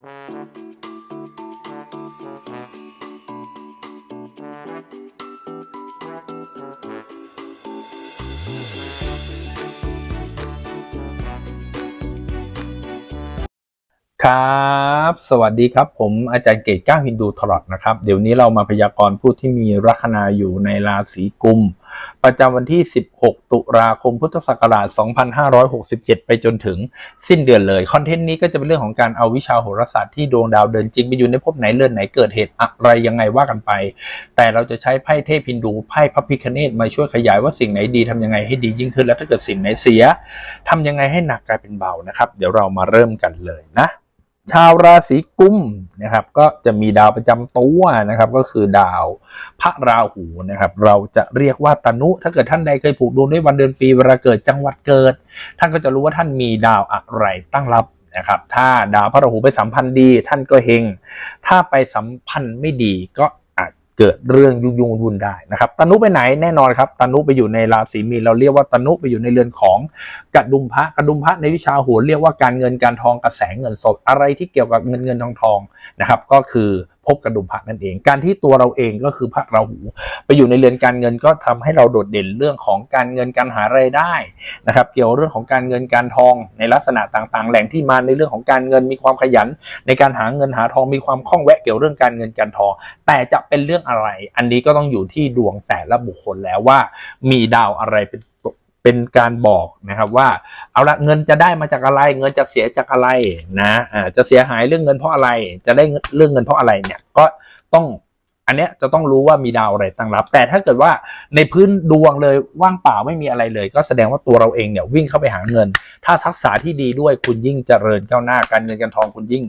ครับ สวัสดีครับ ผมอาจารย์เกตก้าวฮินดูทรอดนะครับ เดี๋ยวนี้เรามาพยากรณ์ผู้ที่มีลัคนาอยู่ในราศีกุม ประจำวันที่ 16 ตุลาคมพุทธศักราช 2567 ไปจนถึงสิ้นเดือนเลย คอนเทนต์นี้ก็จะเป็นเรื่องของการเอาวิชาโหราศาสตร์ที่ดวงดาวเดินจริงไปอยู่ในภพไหนเรือนไหนเกิดเหตุอะไรยังไงว่ากันไป แต่เราจะใช้ไพ่เทพฮินดูไพ่พระพิคเนตมาช่วยขยายว่าสิ่งไหนดีทำยังไงให้ดียิ่งขึ้น แล้วถ้าเกิดสิ่งไหนเสียทำยังไงให้หนักกลายเป็นเบานะครับ เดี๋ยวเรามาเริ่มกันเลยนะ ชาวราศีกุมนะครับ ก็จะมีดาวประจำตัวนะครับ ก็คือดาวพระราหูนะครับ เราจะเรียกว่าตนุ ถ้าเกิดท่านใดเคยผูกดวงด้วยวันเดือนปีเวลาเกิดจังหวัดเกิด ท่านก็จะรู้ว่าท่านมีดาวอะไรตั้งรับนะครับ ถ้าดาวพระราหูไปสัมพันธ์ดี ท่านก็เฮงถ้าไปสัมพันธ์ไม่ดีก็ เกิดเรื่องยุ่งยุ่งวุ่นได้นะครับตนุไปไหนแน่นอนครับตนุไปอยู่ในราศีมีนเราเรียกว่าตนุไปอยู่ในเรือนของกระดุมพระกระดุมพระในวิชาโหราเรียกว่าการเงินการทองกระแสเงินสดอะไรที่เกี่ยวกับเงินเงินทองทองนะครับก็คือ พบกระดุมพระนั่นเอง การที่ตัวเราเองก็คือพระราหู ไปอยู่ในเรือนการเงินก็ทำให้เราโดดเด่นเรื่องของการเงินการหารายได้นะครับ เกี่ยวเรื่องของการเงินการทองในลักษณะต่างๆ แหล่งที่มาในเรื่องของการเงินมีความขยัน ในการหาเงินหาทองมีความคล่องแวะเกี่ยวเรื่องการเงินการทอง แต่จะเป็นเรื่องอะไร อันนี้ก็ต้องอยู่ที่ดวงแต่ละบุคคลแล้วว่า มีดาวอะไรเป็น เป็นการบอกนะครับว่าเอาละเงินจะได้มาจากอะไร เงินจะเสียจากอะไรนะอ่าจะเสียหายเรื่องเงินเพราะอะไร จะได้เรื่องเงินเพราะอะไรเนี่ยก็ต้องอันเนี้ยจะต้องรู้ว่ามีดาวอะไรตั้งรับ แต่ถ้าเกิดว่าในพื้นดวงเลยว่างเปล่าไม่มีอะไรเลย ก็แสดงว่าตัวเราเองเนี่ยวิ่งเข้าไปหาเงิน ถ้าทักษะที่ดีด้วยคุณยิ่งเจริญก้าวหน้าการเงินการทองคุณยิ่ง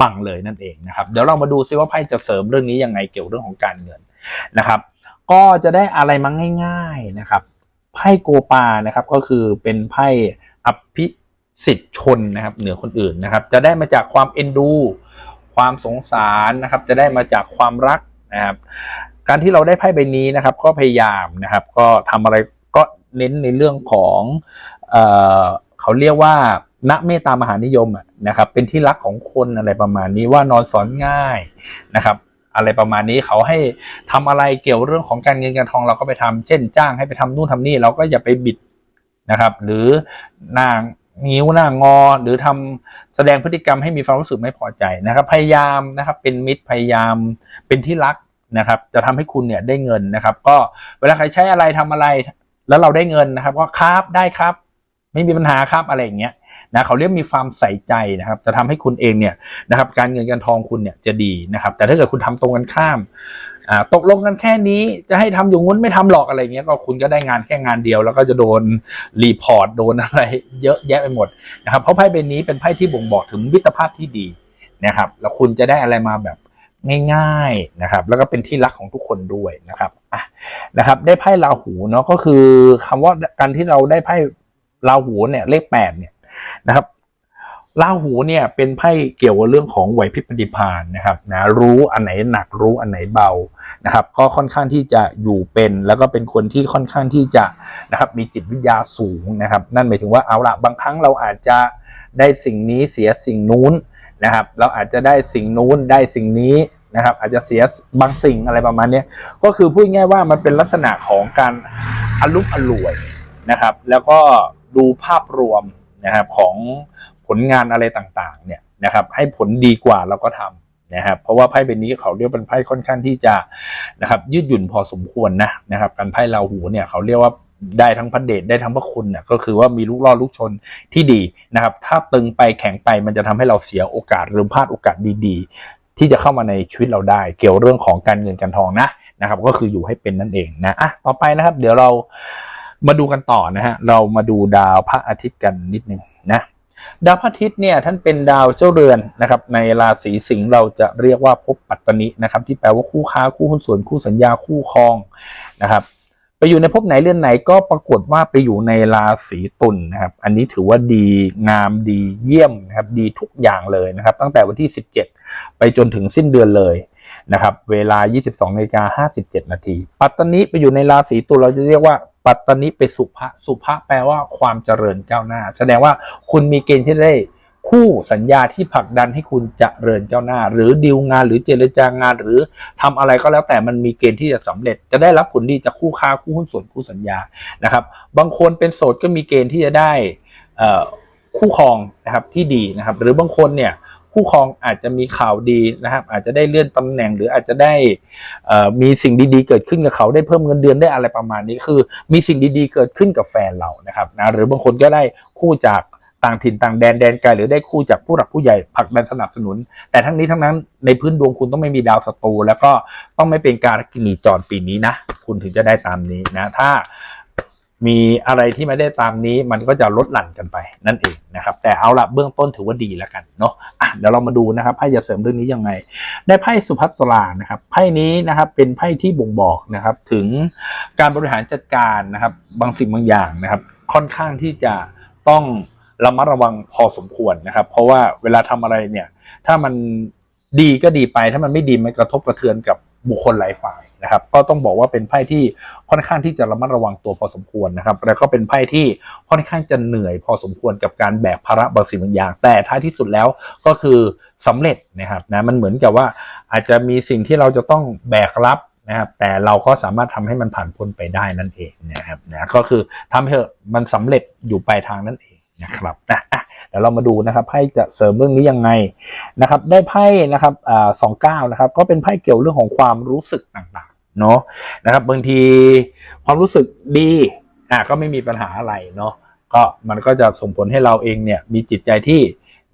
ปังเลยนั่นเองนะครับเดี๋ยวเรามาดูซิว่าไพ่จะเสริมเรื่องนี้ยังไงเกี่ยวเรื่องของการเงินนะครับ ก็จะได้อะไรมาง่าย ๆนะครับ ไพ่โกปานะครับก็คือเป็นไพ่อภิสิทธิชนนะครับ เหนือคนอื่นนะครับ จะได้มาจากความเอ็นดู ความสงสารนะครับ จะได้มาจากความรักนะครับ การที่เราได้ไพ่ใบนี้นะครับ ก็พยายามนะครับ ก็ทำอะไรก็เน้นในเรื่องของเออเขาเรียกว่าณเมตตามหานิยมนะครับ เป็นที่รักของคนอะไรประมาณนี้ว่านอนสอนง่ายนะครับ อะไรประมาณนี้เขาให้ทำอะไรเกี่ยวเรื่องของการเงินการทองเราก็ไปทำเช่น จ้างให้ไปทำนู่นทำนี่เราก็อย่าไปบิดนะครับ หรือนางนิ้วหน้างอหรือทำแสดงพฤติกรรมให้มีความรู้สึกไม่พอใจนะครับ พยายามนะครับเป็นมิตรพยายามเป็นที่รักนะครับ จะทำให้คุณเนี่ยได้เงินนะครับ ก็เวลาใครใช้อะไรทำอะไร แล้วเราได้เงินนะครับ ก็ครับได้ครับ ไม่มีปัญหาครับอะไรอย่างเงี้ยนะเขาเรียกมีความใส่ใจนะครับ จะทำให้คุณเองเนี่ยนะครับการเงินการทองคุณเนี่ยจะดีนะครับ แต่ถ้าเกิดคุณทำตรงกันข้ามตกลงกันแค่นี้จะให้ทำอย่างงุ้นไม่ทำหรอกอะไรเงี้ยก็คุณก็ได้งานแค่งานเดียว แล้วก็จะโดนรีพอร์ตโดนอะไรเยอะแยะไปหมดนะครับเพราะไพ่ใบนี้เป็นไพ่ที่บ่งบอกถึงมิตรภาพที่ดีนะครับแล้วคุณจะได้อะไรมาแบบง่ายๆนะครับ แล้วก็เป็นที่รักของทุกคนด้วยนะครับอะนะครับ ได้ไพ่ราหูเนาะก็คือคำว่าการที่เราได้ไพ่ ราหูเนี่ยเลขแปดเนี่ยนะครับราหูเนี่ยเป็นไพ่เกี่ยวกับเรื่องของไหวพริบปฏิภาณนะครับนะรู้อันไหนหนักรู้อันไหนเบานะครับ ก็ค่อนข้างที่จะอยู่เป็นแล้วก็เป็นคนที่ค่อนข้างที่จะนะครับมีจิตวิทยาสูงนะครับ นั่นหมายถึงว่าเอาละบางครั้งเราอาจจะได้สิ่งนี้เสียสิ่งนู้นนะครับ เราอาจจะได้สิ่งนู้นได้สิ่งนี้นะครับ อาจจะเสียบางสิ่งอะไรประมาณนี้ก็คือพูดง่ายว่ามันเป็นลักษณะของการอารมณ์อร่วยนะครับ แล้วก็ ดูภาพรวมนะครับของผลงานอะไรต่างๆเนี่ยนะครับให้ผลดีกว่าเราก็ทำนะครับเพราะว่าไพ่ใบนี้เขาเรียกเป็นไพ่ค่อนข้างที่จะนะครับยืดหยุ่นพอสมควรนะนะครับการไพ่ราหูเนี่ยเขาเรียกว่าได้ทั้งพระเดชได้ทั้งพระคุณเนี่ยก็คือว่ามีลูกล่อลูกชนที่ดีนะครับ ถ้าตึงไปแข็งไปมันจะทำให้เราเสียโอกาสหรือพลาดโอกาสดีๆ ที่จะเข้ามาในชีวิตเราได้ เกี่ยวเรื่องของการเงินการทองนะนะครับ ก็คืออยู่ให้เป็นนั่นเองนะอะต่อไปนะครับ เดี๋ยวเรา มาดูกันต่อนะฮะ เรามาดูดาวพระอาทิตย์กันนิดนึงนะดาวพระอาทิตย์เนี่ยท่านเป็นดาวเจ้าเรือนนะครับ ในราศีสิงห์เราจะเรียกว่าภพปัตตนินะครับ ที่แปลว่าคู่ค้าคู่หุ้นส่วนคู่สัญญาคู่ครองนะครับ ไปอยู่ในภพไหนเรือนไหนก็ปรากฏว่าไปอยู่ในราศีตุลนะครับ อันนี้ถือว่าดีงามดีเยี่ยมนะครับดีทุกอย่างเลยนะครับ ตั้งแต่วันที่ 17 ไปจนถึงสิ้นเดือนเลยนะครับ เวลา 22นาฬิกา57นาทีปัตตนิไปอยู่ในราศีตุลเราจะเรียกว่า ปัตตนิไปสุภะสุภะแปลว่าความเจริญก้าวหน้า แสดงว่าคุณมีเกณฑ์ที่ได้คู่สัญญาที่ผลักดันให้คุณเจริญก้าวหน้า หรือดีลงานหรือเจรจางาน หรือทำอะไรก็แล้วแต่มันมีเกณฑ์ที่จะสำเร็จ จะได้รับผลดีจากคู่ค้าคู่หุ้นส่วนคู่สัญญานะครับ บางคนเป็นโสดก็มีเกณฑ์ที่จะได้คู่ครองนะครับที่ดีนะครับ หรือบางคนเนี่ย คู่ครองอาจจะมีข่าวดีนะครับ อาจจะได้เลื่อนตำแหน่งหรืออาจจะได้มีสิ่งดีๆ เกิดขึ้นกับเขาได้เพิ่มเงินเดือนได้อะไรประมาณนี้คือ มีสิ่งดีๆ เกิดขึ้นกับแฟนเรานะครับนะหรือบางคนก็ได้คู่จากต่างถิ่นต่างแดนแดนไกลหรือได้คู่จากผู้หลักผู้ใหญ่ผลักดันสนับสนุน แต่ทั้งนี้ทั้งนั้นในพื้นดวงคุณต้องไม่มีดาวศัตรูแล้วก็ต้องไม่เป็นการกินีจรปีนี้นะ คุณถึงจะได้ตามนี้นะ ถ้า มีอะไรที่ไม่ได้ตามนี้มันก็จะลดหลั่นกันไปนั่นเองนะครับ แต่เอาละเบื้องต้นถือว่าดีแล้วกันเนาะอะเดี๋ยวเรามาดูนะครับไพ่จะเสริมเรื่องนี้ยังไง ได้ไพ่สุภัตรานะครับไพ่นี้นะครับเป็นไพ่ที่บ่งบอกนะครับ ถึงการบริหารจัดการนะครับ บางสิ่งบางอย่างนะครับ ค่อนข้างที่จะต้องระมัดระวังพอสมควรนะครับ เพราะว่าเวลาทำอะไรเนี่ย ถ้ามันดีก็ดีไปถ้ามันไม่ดีมันกระทบกระเทือนกับบุคคลหลายฝ่าย นะครับก็ต้องบอกว่าเป็นไพ่ที่ค่อนข้างที่จะระมัดระวังตัวพอสมควรนะครับแล้วก็เป็นไพ่ที่ค่อนข้างจะเหนื่อยพอสมควรกับการแบกภาระบางสิ่งบางอย่าง แต่ท้ายที่สุดแล้วก็คือสำเร็จนะครับนะมันเหมือนกับว่าอาจจะมีสิ่งที่เราจะต้องแบกรับนะครับแต่เราก็สามารถทำให้มันผ่านพ้นไปได้นั่นเองนะครับนะก็คือทำให้มันสำเร็จอยู่ปลายทางนั่นเองนะครับนะเดี๋ยวเรามาดูนะครับไพ่จะเสริมเรื่องนี้ยังไงนะครับ ได้ไพ่นะครับสองเก้านะครับ ก็เป็นไพ่เกี่ยวเรื่องของความรู้สึกต่างๆ เนาะนะครับบางทีความรู้สึกดีอะก็ไม่มีปัญหาอะไรเนาะก็มันก็จะส่งผลให้เราเองเนี่ยมีจิตใจที่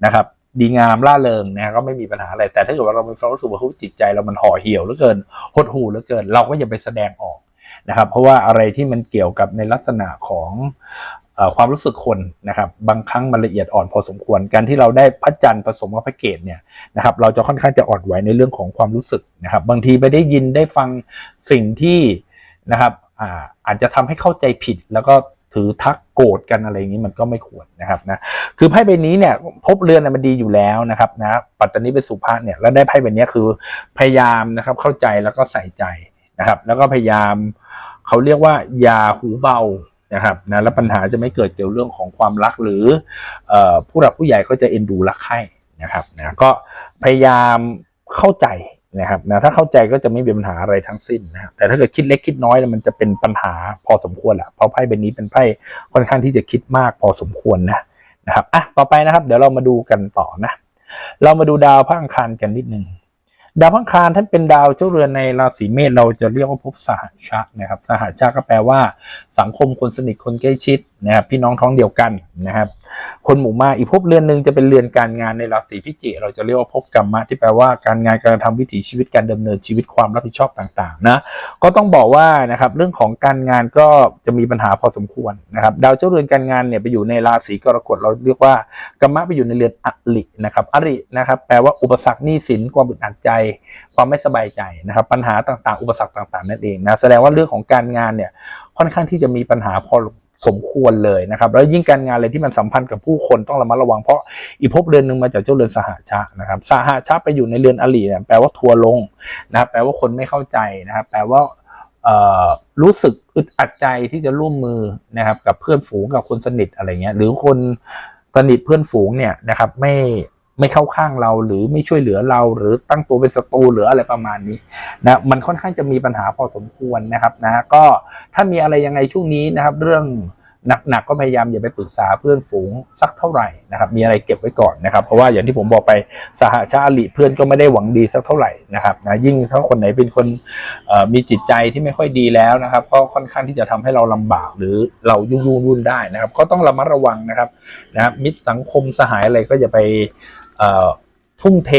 นะครับดีงามล่าเริงนะก็ไม่มีปัญหาอะไรแต่ถ้าเกิดว่าเรามีความรู้สึกว่าเฮ้ยจิตใจเรามันห่อเหี่ยวเหลือเกินหดหู่เหลือเกิน เราก็อย่าไปแสดงออกนะครับ เพราะว่าอะไรที่มันเกี่ยวกับในลักษณะของ ความรู้สึกคนนะครับบางครั้งมันละเอียดอ่อนพอสมควร การที่เราได้พระจันทร์ผสมกับพระเกศเนี่ยนะครับเราจะค่อนข้างจะอ่อนไหวในเรื่องของความรู้สึกนะครับบางทีไปได้ยินได้ฟังสิ่งที่นะครับอาอาจจะทำให้เข้าใจผิดแล้วก็ถือทักโกรธกันอะไรอย่างนี้มันก็ไม่ควรนะครับนะคือไพ่ใบนี้เนี่ยพบเรือนนะมันดีอยู่แล้วนะครับนะปัตตานีเป็นสุภาษเนี่ยแล้วได้ไพ่ใบนี้คือพยายามนะครับเข้าใจแล้วก็ใส่ใจนะครับแล้วก็พยายามเขาเรียกว่าอย่าหูเบา นะครับนะแล้วปัญหาจะไม่เกิดเกี่ยวเรื่องของความรักหรืออผู้หลักผู้ใหญ่ก็จะเอ็นดูรักใคร่นะครับนะก็พยายามเข้าใจนะครับนะถ้าเข้าใจก็จะไม่มีปัญหาอะไรทั้งสิ้นนะครับแต่ถ้าเกิดคิดเล็กคิดน้อยเนี่ยมันจะเป็นปัญหาพอสมควรแหละเพราะไพ่ใบนี้เป็นไพ่ค่อนข้างที่จะคิดมากพอสมควรนะนะครับอะต่อไปนะครับ เดี๋ยวเรามาดูกันต่อนะ เรามาดูดาวพระอังคารกันนิดนึง ดาวพังคารท่านเป็นดาวเจ้าเรือนในราศีเมษเราจะเรียกว่าภพสหชะนะครับ สหชะก็แปลว่า สังคมคนสนิทคนใกล้ชิด นะครับพี่น้องท้องเดียวกันนะครับ คนหมู่มากอีกภพเรือนหนึ่งจะเป็นเรือนการงานในราศีพิจิกเราจะเรียกว่าภพกรรมะที่แปลว่าการงานการทำวิถีชีวิตการดำเนินชีวิตความรับผิดชอบต่างๆนะก็ต้องบอกว่านะครับเรื่องของการงานก็จะมีปัญหาพอสมควรนะครับดาวเจ้าเรือนการงานเนี่ยไปอยู่ในราศีกรกฎเราเรียกว่ากรรมะไปอยู่ในเรือนอรินะครับอรินะครับแปลว่าอุปสรรคหนี้สินความอึดอัดใจ ความไม่สบายใจนะครับ ปัญหาต่างๆ อุปสรรคต่างๆนั่นเองนะแสดงว่าเรื่องของการงานเนี่ยค่อนข้างที่จะมีปัญหาพอ สมควรเลยนะครับ แล้วยิ่งการงานอะไรที่มันสัมพันธ์กับผู้คนต้องระมัดระวังเพราะอีภพเรือนหนึ่งมาจากเจ้าเรือนสหชานะครับสหชาไปอยู่ในเรือนอริเนี่ยแปลว่าทัวร์ลงนะครับแปลว่าคนไม่เข้าใจนะครับแปลว่ารู้สึกอึดอัดใจที่จะร่วมมือนะครับกับเพื่อนฝูงกับคนสนิทอะไรเงี้ยหรือคนสนิทเพื่อนฝูงเนี่ยนะครับไม่ ไม่เข้าข้างเราหรือไม่ช่วยเหลือเรา หรือตั้งตัวเป็นศัตรูหรืออะไรประมาณนี้นะมันค่อนข้างจะมีปัญหาพอสมควรนะครับนะก็ถ้ามีอะไรยังไงช่วงนี้นะครับ เรื่องหนักๆก็พยายามอย่าไปปรึกษาเพื่อนฝูงสักเท่าไหร่นะครับ มีอะไรเก็บไว้ก่อนนะครับ เพราะว่าอย่างที่ผมบอกไปสหชาติเพื่อนก็ไม่ได้หวังดีสักเท่าไหร่นะครับนะยิ่งถ้าคนไหนเป็นคนมีจิตใจที่ไม่ค่อยดีแล้วนะครับ ก็ค่อนข้างที่จะทำให้เราลำบากหรือเรายุ่งยุ่งวุ่นได้นะครับ ก็ต้องระมัดระวังนะครับนะครับมิตรสังคมสหายอะไรก็อย่าไป ทุ่มเท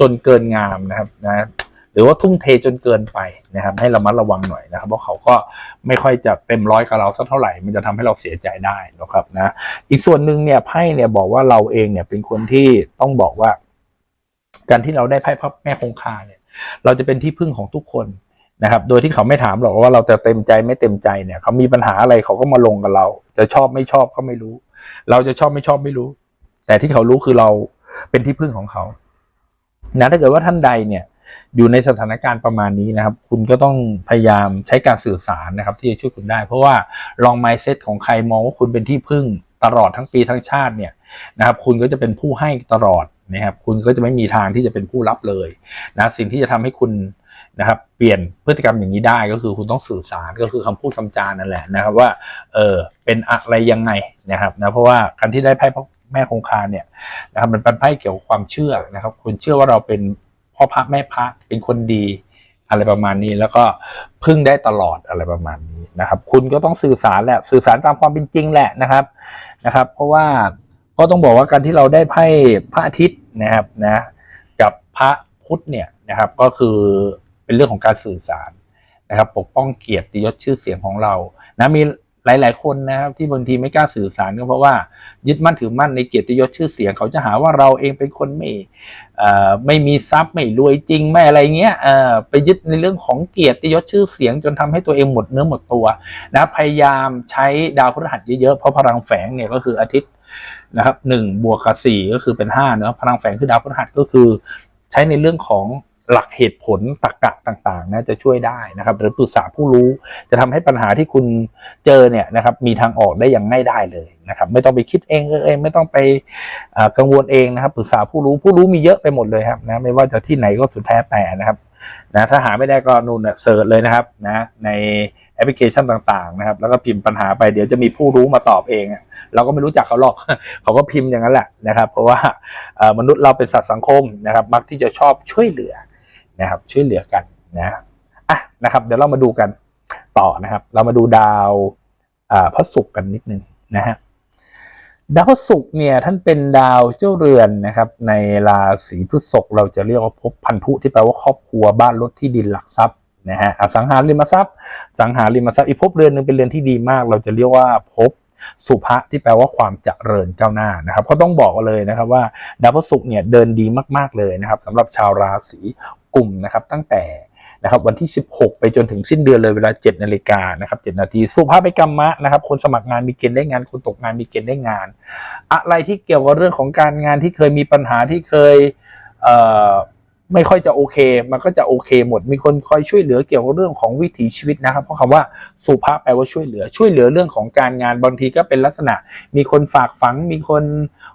จนเกินงามนะครับนะหรือว่าทุ่มเทจนเกินไปนะครับ ให้ระมัดระวังหน่อยนะครับ เพราะเขาก็ไม่ค่อยจะเต็มร้อยกับเราสักเท่าไหร่ มันจะทำให้เราเสียใจได้นะครับนะอีกส่วนหนึ่งเนี่ยไพ่เนี่ยบอกว่าเราเองเนี่ยเป็นคนที่ต้องบอกว่า การที่เราได้ไพ่พระแม่คงคาเนี่ย เราจะเป็นที่พึ่งของทุกคนนะครับ โดยที่เขาไม่ถามหรอกว่าเราจะเต็มใจไม่เต็มใจเนี่ย เขามีปัญหาอะไรเขาก็มาลงกับเรา จะชอบไม่ชอบก็ไม่รู้ เราจะชอบไม่ชอบไม่รู้ แต่ที่เขารู้คือเรา เป็นที่พึ่งของเขานะถ้าเกิดว่าท่านใดเนี่ยอยู่ในสถานการณ์ประมาณนี้นะครับ คุณก็ต้องพยายามใช้การสื่อสารนะครับ ที่จะช่วยคุณได้ เพราะว่าลองไมเซ็ตของใครมองว่าคุณเป็นที่พึ่งตลอดทั้งปีทั้งชาติเนี่ยนะครับ คุณก็จะเป็นผู้ให้ตลอดนะครับ คุณก็จะไม่มีทางที่จะเป็นผู้รับเลยนะสิ่งที่จะทำให้คุณนะครับเปลี่ยนพฤติกรรมอย่างนี้ได้ก็คือคุณต้องสื่อสารก็คือคำพูดคำจานั่นแหละนะครับว่าเออเป็นอะไรยังไงนะครับนะเพราะว่าการที่ได้ไพ่ แม่คงคาเนี่ยนะครับมันเป็นไพ่เกี่ยวกับความเชื่อนะครับคุณเชื่อว่าเราเป็นพ่อพระแม่พระเป็นคนดีอะไรประมาณนี้แล้วก็พึ่งได้ตลอดอะไรประมาณนี้นะครับ คุณก็ต้องสื่อสารแหละสื่อสารตามความเป็นจริงแหละนะครับนะครับ เพราะว่าก็ต้องบอกว่าการที่เราได้ไพ่พระอาทิตย์นะครับนะกับพระพุธเนี่ยนะครับก็คือเป็นเรื่องของการสื่อสารนะครับ ปกป้องเกียรติยศชื่อเสียงของเรานะมี หลาย ๆ คนนะครับที่บางทีไม่กล้าสื่อสารก็เพราะว่า ยึดมั่นถือมั่นในเกียรติยศชื่อเสียงเขาจะหาว่าเราเองเป็นคนไม่ไม่มีทรัพย์ไม่รวยจริงไม่อะไรเงี้ยไปยึดในเรื่องของเกียรติยศชื่อเสียงจนทำให้ตัวเองหมดเนื้อหมดตัวนะพยายามใช้ดาวพฤหัสเยอะๆเพราะพลังแฝงเนี่ยก็คืออาทิตย์นะครับหนึ่งบวกกับสี่ก็คือเป็นห้าเนอะพลังแฝงคือดาวพฤหัสก็คือ ใช้ในเรื่องของ หลักเหตุผลตรรกะต่างๆนะจะช่วยได้นะครับ หรือปรึกษาผู้รู้จะทำให้ปัญหาที่คุณเจอเนี่ยนะครับมีทางออกได้อย่างง่ายได้เลยนะครับไม่ต้องไปคิดเองเอเองไม่ต้องไปกังวลเองนะครับปรึกษาผู้รู้ผู้รู้มีเยอะไปหมดเลยครับนะไม่ว่าจะที่ไหนก็สุดแท้แต่นะครับนะถ้าหาไม่ได้ก็นู่นน่ะเสิร์ชเลยนะครับนะในแอปพลิเคชันต่างๆนะครับ แล้วก็พิมพ์ปัญหาไปเดี๋ยวจะมีผู้รู้มาตอบเอง เราก็ไม่รู้จักเขาหรอก เขาก็พิมพ์อย่างนั้นแหละนะครับ เพราะว่ามนุษย์เราเป็นสัตว์สังคมนะครับ มักที่จะชอบช่วยเหลือ นะครับช่วยเหลือกันนะอะนะครับ เดี๋ยวเรามาดูกันต่อนะครับ เรามาดูดาวอ่าพระศุกร์กันนิดนึงนะฮะดาวพระศุกร์เนี่ยท่านเป็นดาวเจ้าเรือนนะครับ ในราศีพฤษภเราจะเรียกว่าภพพันธุที่แปลว่าครอบครัวบ้านรถที่ดินหลักทรัพย์นะฮะอสังหาริมทรัพย์ สังหาริมทรัพย์อีกภพเรือนหนึ่งเป็นเรือนที่ดีมาก เราจะเรียกว่าภพสุภะที่แปลว่าความเจริญก้าวหน้านะครับ ก็ต้องบอกเลยนะครับว่าดาวพฤหัสเนี่ยเดินดีมาก ๆเลยนะครับสำหรับชาวราศี กลุ่มนะครับตั้งแต่นะครับวันที่ 16 ไปจนถึงสิ้นเดือนเลยเวลา 7 นาฬิกานะครับ7นาทีสุภาพไปกรรมะนะครับ คนสมัครงานมีเกณฑ์ได้งาน คนตกงานมีเกณฑ์ได้งาน อะไรที่เกี่ยวกับเรื่องของการงานที่เคยมีปัญหาที่เคยเไม่ค่อยจะโอเค มันก็จะโอเคหมด มีคนคอยช่วยเหลือเกี่ยวกับเรื่องของวิถีชีวิตนะครับ เพราะคำว่าสุภาพแปลว่าช่วยเหลือ ช่วยเหลือเรื่องของการงาน บางทีก็เป็นลักษณะ มีคนฝากฝัง มีคน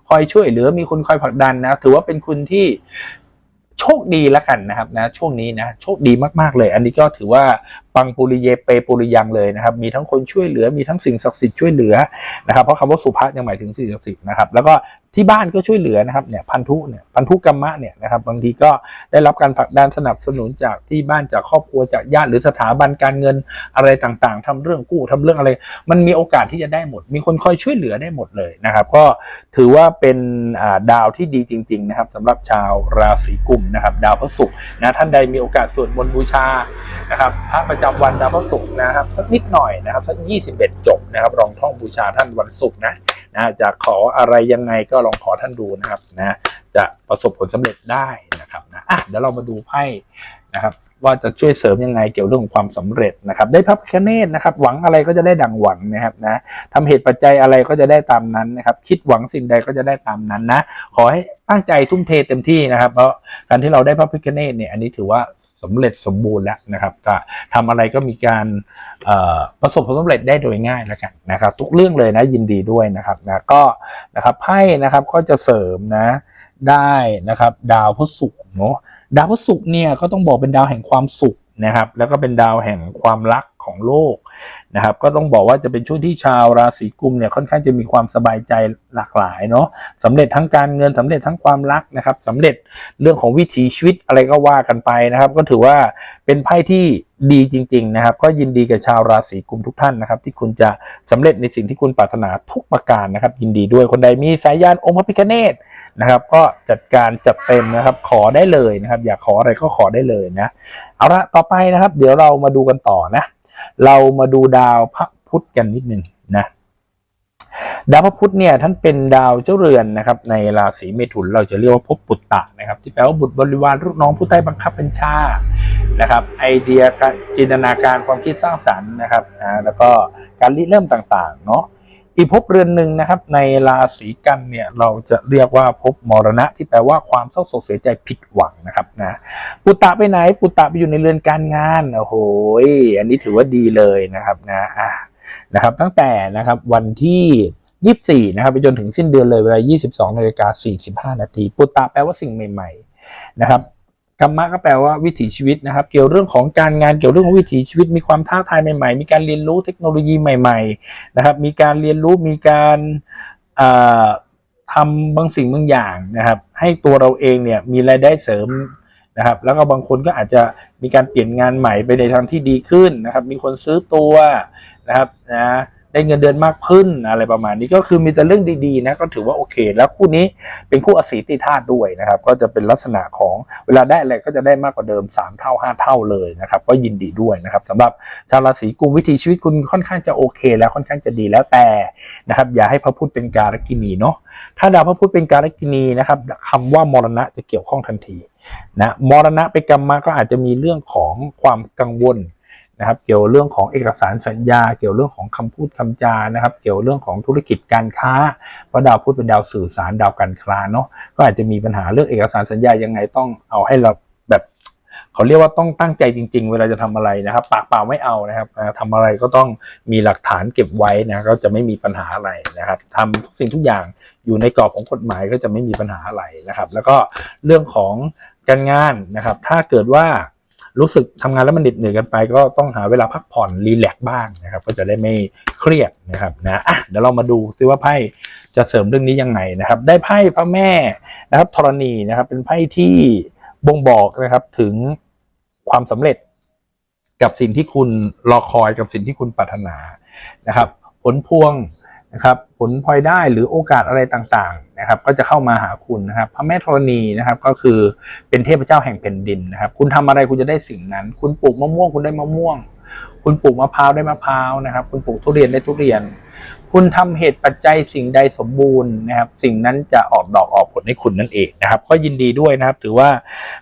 คอยช่วยเหลือ มีคนคอยผลักดันนะ ถือว่าเป็นคุณที่ โชคดีแล้วกันนะครับนะช่วงนี้นะโชคดีมากๆเลย อันนี้ก็ถือว่าปังปุริเยเปปุริยังเลยนะครับ มีทั้งคนช่วยเหลือมีทั้งสิ่งศักดิ์สิทธิ์ช่วยเหลือนะครับเพราะคำว่าสุภาษยังหมายถึงสิ่งศักดิ์สิทธิ์นะครับแล้วก็ ที่บ้านก็ช่วยเหลือนะครับเนี่ยพันธุเนี่ยพันธุกรรมะเนี่ยนะครับบางทีก็ได้รับการผลักดันสนับสนุนจากที่บ้านจากครอบครัวจากญาติหรือสถาบันการเงินอะไรต่างๆทำเรื่องกู้ทำเรื่องอะไร มันมีโอกาสที่จะได้หมด มีคนคอยช่วยเหลือได้หมดเลยนะครับ ก็ถือว่าเป็นดาวที่ดีจริง ๆ นะครับสำหรับชาวราศีกุมนะครับ ดาวพระศุกร์นะท่านใดมีโอกาสสวดมนต์บูชานะครับพระประจำวันดาวพระศุกร์นะครับสักนิดหน่อยนะครับสัก 21 จบนะครับลองท่องบูชาท่านวันศุกร์นะ นะจะขออะไรยังไงก็ลองขอท่านดูนะครับนะจะประสบผลสำเร็จได้นะครับนะอะเดี๋ยวเรามาดูไพ่นะครับว่าจะช่วยเสริมยังไงเกี่ยวเรื่องของความสำเร็จนะครับ ได้พระพิฆเนศนะครับหวังอะไรก็จะได้ดังหวังนะครับนะทำเหตุปัจจัยอะไรก็จะได้ตามนั้นนะครับ คิดหวังสิ่งใดก็จะได้ตามนั้นนะ ขอให้ตั้งใจทุ่มเทเต็มที่นะครับ เพราะการที่เราได้พระพิฆเนศเนี่ยอันนี้ถือว่า สำเร็จสมบูรณ์แล้วนะครับจะทำอะไรก็มีการประสบความสำเร็จได้โดยง่ายแล้วกันนะครับ ทุกเรื่องเลยนะยินดีด้วยนะครับนะก็นะครับไพ่นะครับก็จะเสริมนะได้นะครับ ดาวพฤศุกร์เนาะดาวพฤศุกร์เนี่ยก็ต้องบอกเป็นดาวแห่งความสุขนะครับ แล้วก็เป็นดาวแห่งความรัก ของโลกนะครับก็ต้องบอกว่าจะเป็นช่วงที่ชาวราศีกุมเนี่ยค่อนข้างจะมีความสบายใจหลากหลายเนาะสำเร็จทั้งการเงินสำเร็จทั้งความรักนะครับสำเร็จเรื่องของวิถีชีวิตอะไรก็ว่ากันไปนะครับ ก็ถือว่าเป็นไพ่ที่ดีจริง ๆ นะครับ ก็ยินดีกับชาวราศีกุมทุกท่านนะครับ ที่คุณจะสำเร็จในสิ่งที่คุณปรารถนาทุกประการนะครับ ยินดีด้วยคนใดมีสายยานองค์พระพิฆเนศนะครับ ก็จัดการจัดเต็มนะครับ ขอได้เลยนะครับ อยากขออะไรก็ขอได้เลยนะเอาละต่อไปนะครับ เดี๋ยวเรามาดูกันต่อนะ เรามาดูดาวพระพุธกันนิดหนึ่งนะดาวพระพุธเนี่ยท่านเป็นดาวเจ้าเรือนนะครับ ในราศีเมถุนเราจะเรียกว่าภพปุตตะนะครับ ที่แปลว่าบุตรบริวารลูกน้องผู้ใต้บังคับบัญชานะครับ ไอเดียจินตนาการความคิดสร้างสรรค์นะครับอ่าแล้วก็การริเริ่มต่างๆ เนาะ อีกภพเรือนหนึ่งนะครับ ในราศีกันเนี่ยเราจะเรียกว่าภพมรณะ ที่แปลว่าความเศร้าโศกเสียใจผิดหวังนะครับนะปุตตะไปไหน ปุตตะไปอยู่ในเรือนการงานโอ้โหอันนี้ถือว่าดีเลยนะครับนะอะนะครับ ตั้งแต่นะครับวันที่24นะครับไปจนถึงสิ้นเดือนเลยเวลา22นาฬิกา45นาทีปุตตะแปลว่าสิ่งใหม่ ๆ นะครับ กรรมะก็แปลว่าวิถีชีวิตนะครับ เกี่ยวเรื่องของการงานเกี่ยวเรื่องของวิถีชีวิต มีความท้าทายใหม่ ๆ มีการเรียนรู้เทคโนโลยีใหม่ ๆ นะครับ มีการเรียนรู้มีการทำบางสิ่งบางอย่างนะครับ ให้ตัวเราเองเนี่ยมีรายได้เสริมนะครับ แล้วก็บางคนก็อาจจะมีการเปลี่ยนงานใหม่ไปในทางที่ดีขึ้นนะครับ มีคนซื้อตัวนะครับนะ ได้เงินเดือนมากขึ้นอะไรประมาณนี้ก็คือมีแต่เรื่องดีๆนะก็ถือว่าโอเค แล้วคู่นี้เป็นคู่อสีติธาตุด้วยนะครับ ก็จะเป็นลักษณะของเวลาได้อะไรก็จะได้มากกว่าเดิม 3 เท่า 5 เท่าเลยนะครับ ก็ยินดีด้วยนะครับสำหรับชาวราศีกุมวิถีชีวิตคุณค่อนข้างจะโอเค แล้วค่อนข้างจะดีแล้วแต่นะครับ อย่าให้พระพุธเป็นการกินีเนาะถ้าดาวพระพุธเป็นการกินีนะครับคำว่ามรณะจะเกี่ยวข้องทันทีนะมรณะเป็นกรรมมาก็อาจจะมีเรื่องของความกังวล นะครับ เกี่ยวเรื่องของเอกสารสัญญา เกี่ยวเรื่องของคำพูดคำจานะครับ เกี่ยวเรื่องของธุรกิจการค้าเพราะดาวพุธเป็นดาวสื่อสารดาวการค้าเนาะก็อาจจะมีปัญหาเรื่องเอกสารสัญญายังไงต้องเอาให้เราแบบเขาเรียกว่าต้องตั้งใจจริง ๆ เวลาจะทำอะไรนะครับ ปากเปล่าไม่เอานะครับอ่าทำอะไรก็ต้องมีหลักฐานเก็บไว้นะก็จะไม่มีปัญหาอะไรนะครับทำทุกสิ่งทุกอย่างอยู่ในกรอบของกฎหมายก็จะไม่มีปัญหาอะไรนะครับ แล้วก็เรื่องของการงานนะครับ ถ้าเกิดว่า รู้สึกทำงานแล้วมันเหน็ดเหนื่อยกันไป ก็ต้องหาเวลาพักผ่อนรีแลกซ์บ้างนะครับ ก็จะได้ไม่เครียดนะครับนะอะเดี๋ยวเรามาดูซิว่าไพ่จะเสริมเรื่องนี้ยังไงนะครับ ได้ไพ่พระแม่นะครับธรณีนะครับ เป็นไพ่ที่บ่งบอกนะครับถึงความสำเร็จกับสิ่งที่คุณรอคอยกับสิ่งที่คุณปรารถนานะครับ ผลพวงนะครับ ผลพลอยได้หรือโอกาสอะไรต่าง นะครับก็จะเข้ามาหาคุณนะครับ พระแม่ธรณีนะครับก็คือเป็นเทพเจ้าแห่งแผ่นดินนะครับ คุณทำอะไรคุณจะได้สิ่งนั้น คุณปลูกมะม่วงคุณได้มะม่วง คุณปลูกมะพร้าวได้มะพร้าวนะครับ คุณปลูกทุเรียนได้ทุเรียน คุณทำเหตุปัจจัยสิ่งใดสมบูรณ์นะครับ สิ่งนั้นจะออกดอกออกผลให้คุณนั่นเองนะครับ ก็ยินดีด้วยนะครับ ถือว่า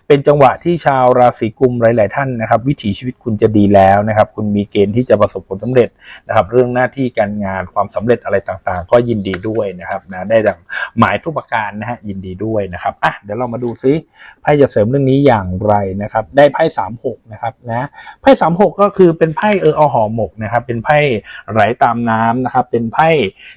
เป็นจังหวะที่ชาวราศีกุมหลาย ๆ ท่านนะครับ วิถีชีวิตคุณจะดีแล้วนะครับ คุณมีเกณฑ์ที่จะประสบผลสำเร็จนะครับ เรื่องหน้าที่การงานความสำเร็จอะไรต่าง ๆ ก็ยินดีด้วยนะครับนะได้ดังหมายทุกประการนะฮะยินดีด้วยนะครับอะเดี๋ยวเรามาดูซิไพ่จะเสริมเรื่องนี้อย่างไรนะครับ ได้ไพ่สามหกนะครับนะไพ่สามหกก็คือเป็นไพ่เออเอาหอหมกนะครับ เป็นไพ่ไหลตามน้ำนะครับ เป็นไพ่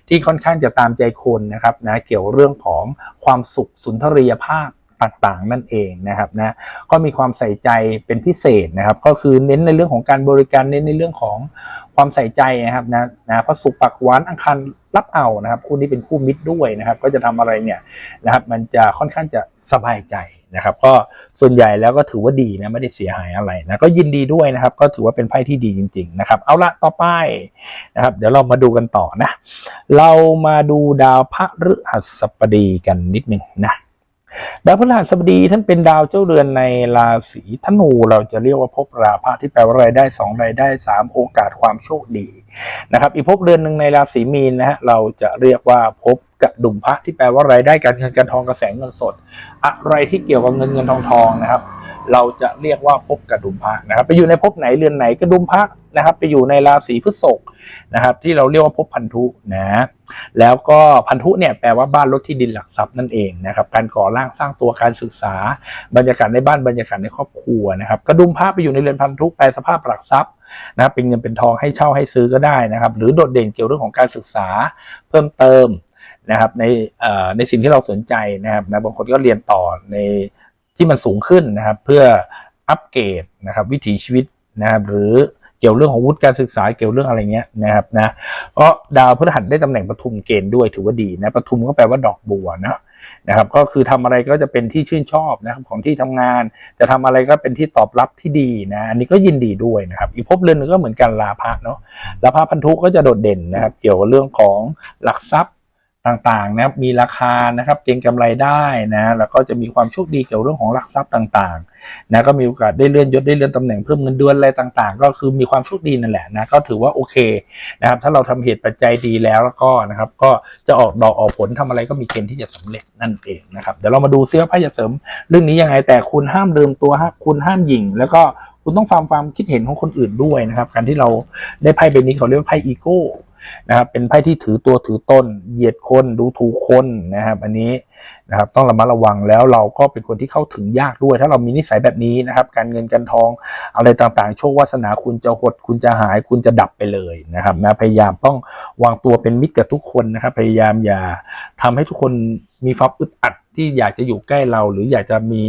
ที่ค่อนข้างจะตามใจคนนะครับนะเกี่ยวเรื่องของความสุขสุนทรียภาพต่างๆ นั่นเองนะครับนะก็มีความใส่ใจเป็นพิเศษนะครับ ก็คือเน้นในเรื่องของการบริการเน้นในเรื่องของความใส่ใจนะครับนะนะพระสุขปักหวานอังคารรับเอานะครับคู่นี้เป็นคู่มิตรด้วยนะครับ ก็จะทำอะไรเนี่ยนะครับ มันจะค่อนข้างจะสบายใจ นะครับ ก็ส่วนใหญ่แล้วก็ถือว่าดีนะไม่ได้เสียหายอะไรนะก็ยินดีด้วยนะครับ ก็ถือว่าเป็นไพ่ที่ดีจริง ๆ นะครับ เอาละต่อไปนะครับ เดี๋ยวเรามาดูกันต่อนะ เรามาดูดาวพระฤหัสบดีกันนิดหนึ่งนะ ดาวพฤหัสบดีท่านเป็นดาวเจ้าเรือนในราศีธนูเราจะเรียกว่าภพราพะที่แปลว่ารายได้สองรายได้สามโอกาสความโชคดีนะครับอีกภพเรือนหนึ่งในราศีมีนนะฮะเราจะเรียกว่าภพกระดุมพระที่แปลว่ารายได้การเงินการทองกระแสเงินสด อะไรที่เกี่ยวกับเงินเงินทองทองนะครับ เราจะเรียกว่าภพกระดุมพระนะครับไปอยู่ในภพไหนเรือนไหนกระดุมพระนะครับ ไปอยู่ในราศีพฤษภนะครับ ที่เราเรียกว่าภพพันธุนะแล้วก็พันธุเนี่ยแปลว่าบ้านรถที่ดินหลักทรัพย์นั่นเองนะครับการก่อร่างสร้างตัวการศึกษา บรรยากาศในบ้านบรรยากาศในครอบครัวนะครับกระดุมพระไปอยู่ในเรือนพันธุแปลสภาพหลักทรัพย์นะเป็นเงินเป็นทองให้เช่าให้ซื้อก็ได้นะครับ หรือโดดเด่นเกี่ยวเรื่องของการศึกษาเพิ่มเติมนะครับในในสิ่งที่เราสนใจนะครับนะบางคนก็เรียนต่อใน ที่มันสูงขึ้นนะครับ เพื่ออัปเกรดนะครับวิถีชีวิตนะครับหรือเกี่ยวเรื่องของวุฒิการศึกษาเกี่ยวเรื่องอะไรเงี้ยนะครับนะเพราะดาวพฤหัสได้ตำแหน่งปทุมเกณฑ์ด้วยถือว่าดีนะปทุมก็แปลว่าดอกบัวนะนะครับก็คือทำอะไรก็จะเป็นที่ชื่นชอบนะครับของที่ทำงาน จะทำอะไรก็เป็นที่ตอบรับที่ดีนะอันนี้ก็ยินดีด้วยนะครับอีกภพเรือนหนึงก็เหมือนกันลาภะเนาะลาภะพันธุก็จะโดดเด่นนะครับเกี่ยวกับเรื่องของหลักทรัพย์ ต่างๆนะครับมีราคานะครับเก็งกำไรได้นะแล้วก็จะมีความโชคดีเกี่ยวเรื่องของหลักทรัพย์ต่างๆนะก็มีโอกาสได้เลื่อนยศได้เลื่อนตำแหน่งเพิ่มเงินเดือนอะไรต่างๆ ก็คือมีความโชคดีนั่นแหละนะก็ถือว่าโอเคนะครับถ้าเราทำเหตุปัจจัยดีแล้วแล้วก็นะครับก็จะออกดอกออกผลทำอะไรก็มีเกณฑ์ที่จะสำเร็จนั่นเองนะครับเดี๋ยวเรามาดูซิว่าไพ่จะเสริม เรื่องนี้ยังไงแต่คุณห้ามลืมตัวฮะคุณห้ามหยิ่งแล้วก็คุณต้องฟังความคิดเห็นของคนอื่นด้วยนะครับ การที่เราได้ไพ่ใบนี้เขาเรียกว่าไพ่อีโก้ นะครับเป็นไพ่ที่ถือตัวถือต้น เหยียดคนดูถูกคนนะครับ อันนี้นะครับต้องระมัดระวังแล้วเราก็เป็นคนที่เข้าถึงยากด้วย ถ้าเรามีนิสัยแบบนี้นะครับ การเงินการทองอะไรต่างๆ โชควาสนาคุณจะหดคุณจะหายคุณจะดับไปเลยนะครับนะพยายามต้องวางตัวเป็นมิตรกับทุกคนนะครับ พยายามอย่าทำให้ทุกคนมีความอึดอัด ที่อยากจะอยู่ใกล้เรา หรืออยากจะมี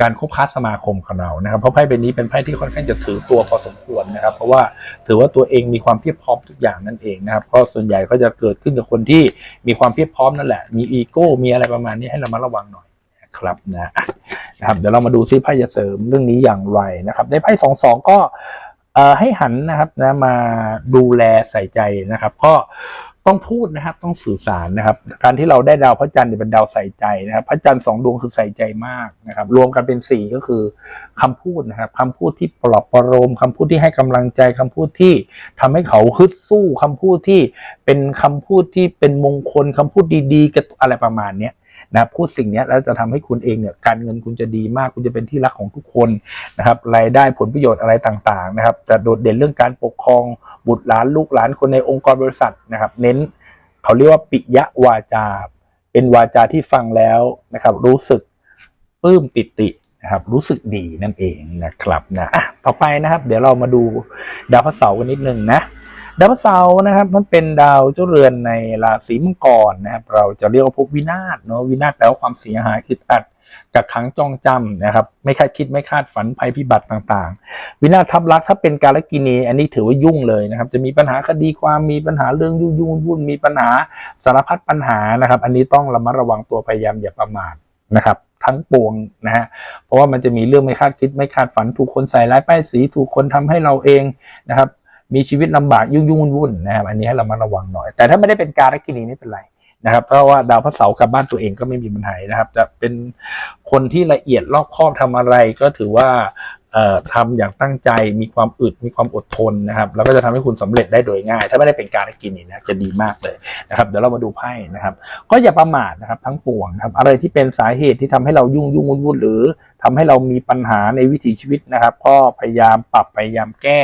การคบค้าสมาคมกับเรานะครับ เพราะไพ่ใบนี้เป็นไพ่ที่ค่อนข้างจะถือตัวพอสมควรนะครับ เพราะว่าถือว่าตัวเองมีความเพียบพร้อมทุกอย่างนั่นเองนะครับก็ส่วนใหญ่ก็จะเกิดขึ้นกับคนที่มีความเพียบพร้อมนั่นแหละ มีอีโก้มีอะไรประมาณนี้ให้เรามาระวังหน่อยครับนะนะครับเดี๋ยวเรามาดูซิไพ่จะเสริมเรื่องนี้อย่างไรนะครับในไพ่สองสองก็ให้หันนะครับนะมาดูแลใส่ใจนะครับ ก็ ต้องพูดนะครับ ต้องสื่อสารนะครับ การที่เราได้ดาวพระจันทร์เนี่ยเป็นดาวใส่ใจนะครับ พระจันทร์สองดวงคือใส่ใจมากนะครับ รวมกันเป็นสี่ก็คือคำพูดนะครับคำพูดที่ปลอบประโลมคำพูดที่ให้กำลังใจคำพูดที่ทำให้เขาฮึดสู้คำพูดที่เป็นคำพูดที่เป็นมงคลคำพูดดีๆกับอะไรประมาณเนี้ย นะพูดสิ่งนี้แล้วจะทำให้คุณเองเนี่ยการเงินคุณจะดีมากคุณจะเป็นที่รักของทุกคนนะครับรายได้ผลประโยชน์อะไรต่างๆนะครับ จะโดดเด่นเรื่องการปกครองบุตรหลานลูกหลานคนในองค์กรบริษัทนะครับ เน้นเขาเรียกว่าปิยะวาจา เป็นวาจาที่ฟังแล้วนะครับ รู้สึกปลื้มปิตินะครับรู้สึกดีนั่นเองนะครับนะอะต่อไปนะครับ เดี๋ยวเรามาดูดาวพระเสาร์กันนิดนึงนะ ดาวเสาร์นะครับมันเป็นดาวเจ้าเรือนในราศีมังกรนะครับเราจะเรียกว่าภพวินาศเนาะวินาศแปลว่าความเสียหายอึดอัดกักขังจองจำนะครับไม่คาดคิดไม่คาดฝันภัยพิบัติต่างๆ วินาศทับลักถ้าเป็นการกินี อันนี้ถือว่ายุ่งเลยนะครับ จะมีปัญหาคดีความมีปัญหาเรื่องยุ่งยุ่งวุ่นมีปัญหาสารพัดปัญหานะครับ อันนี้ต้องระมัดระวังตัวพยายามอย่าประมาทนะครับทั้งปวงนะฮะเพราะว่ามันจะมีเรื่องไม่คาดคิดไม่คาดฝันถูกคนใส่ร้ายป้ายสีถูกคนทำให้เราเองนะครับ มีชีวิตลำบากยุ่งยุ่งวุ่นนะครับอันนี้ให้เรามาระวังหน่อย แต่ถ้าไม่ได้เป็นการกินีไม่เป็นไรนะครับ เพราะว่าดาวพระเสาร์กลับบ้านตัวเองก็ไม่มีปัญหานะครับ จะเป็นคนที่ละเอียดรอบคอบทำอะไรก็ถือว่าเอ่อทำอย่างตั้งใจมีความอึดมีความอดทนนะครับ แล้วก็จะทำให้คุณสำเร็จได้โดยง่าย ถ้าไม่ได้เป็นการกินีนะจะดีมากเลยนะครับเดี๋ยวเรามาดูไพ่นะครับ ก็อย่าประมาทนะครับทั้งปวงนะครับอะไรที่เป็นสาเหตุที่ทำให้เรายุ่งยุ่งวุ่นวุ่นหรือ ทำให้เรามีปัญหาในวิถีชีวิตนะครับ ก็พยายามปรับพยายามแก้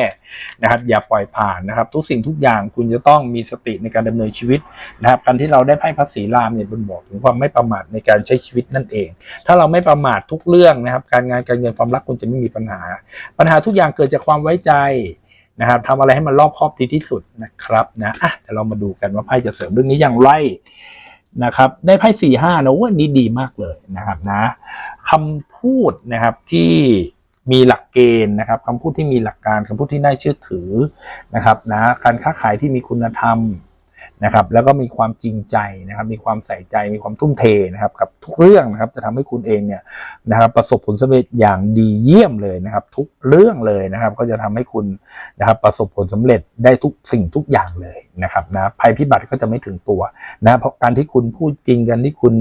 นะครับ อย่าปล่อยผ่านนะครับ ทุกสิ่งทุกอย่างคุณจะต้องมีสติในการดำเนินชีวิตนะครับการที่เราได้ไพ่พระศรีรามเนี่ยเป็นบอกถึงความไม่ประมาทในการใช้ชีวิตนั่นเอง ถ้าเราไม่ประมาททุกเรื่องนะครับ การงานการเงินความรักคุณจะไม่มีปัญหา ปัญหาทุกอย่างเกิดจากความไว้ใจนะครับทำอะไรให้มันรอบครอบดีที่สุดนะครับนะอะเดี๋ยวเรามาดูกันว่าไพ่จะเสริมเรื่องนี้อย่างไร นะครับได้ไพ่สี่ห้านะว่านี้ดีมากเลยนะครับนะคำพูดนะครับที่มีหลักเกณฑ์นะครับคำพูดที่มีหลักการคำพูดที่น่าเชื่อถือนะครับนะการค้าขายที่มีคุณธรรม นะครับแล้วก็มีความจริงใจนะครับมีความใส่ใจมีความทุ่มเทนะครับกับทุกเรื่องนะครับจะทำให้คุณเองเนี่ยนะครับประสบผลสำเร็จอย่างดีเยี่ยมเลยนะครับ ทุกเรื่องเลยนะครับ ก็จะทำให้คุณนะครับประสบผลสำเร็จได้ทุกสิ่งทุกอย่างเลยนะครับนะภัยพิบัติก็จะไม่ถึงตัวนะเพราะการที่คุณพูดจริงกันที่คุณ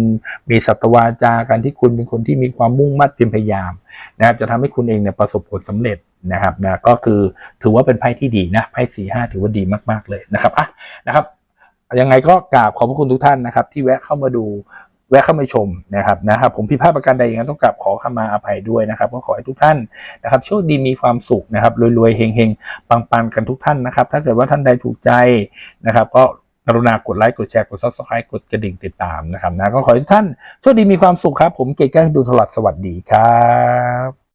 มีสัตวาจาการที่คุณเป็นคนที่มีความมุ่งมั่นเพียรพยายามนะครับจะทำให้คุณเองเนี่ยประสบผลสำเร็จนะครับนะก็คือถือว่าเป็นไพ่ที่ดีนะไพ่สี่ห้าถือว่าดีมากๆเลยนะครับอะนะครับ ยังไงก็กราบขอบพระคุณทุกท่านนะครับ ที่แวะเข้ามาดูแวะเข้ามาชมนะครับนะครับ ผมผิดพลาดประการใดอย่างนั้นต้องกราบขอขมาอภัยด้วยนะครับก็ขอให้ทุกท่านนะครับโชคดีมีความสุขนะครับรวยๆเฮงๆปังๆกันทุกท่านนะครับ ถ้าเกิดว่าท่านใดถูกใจนะครับ ก็กรุณากดไลค์กดแชร์กด subscribe กดกระดิ่งติดตามนะครับนะก็ขอให้ทุกท่านโชคดีมีความสุขครับ ผมเก่งแก้วดูตลอดสวัสดีครับ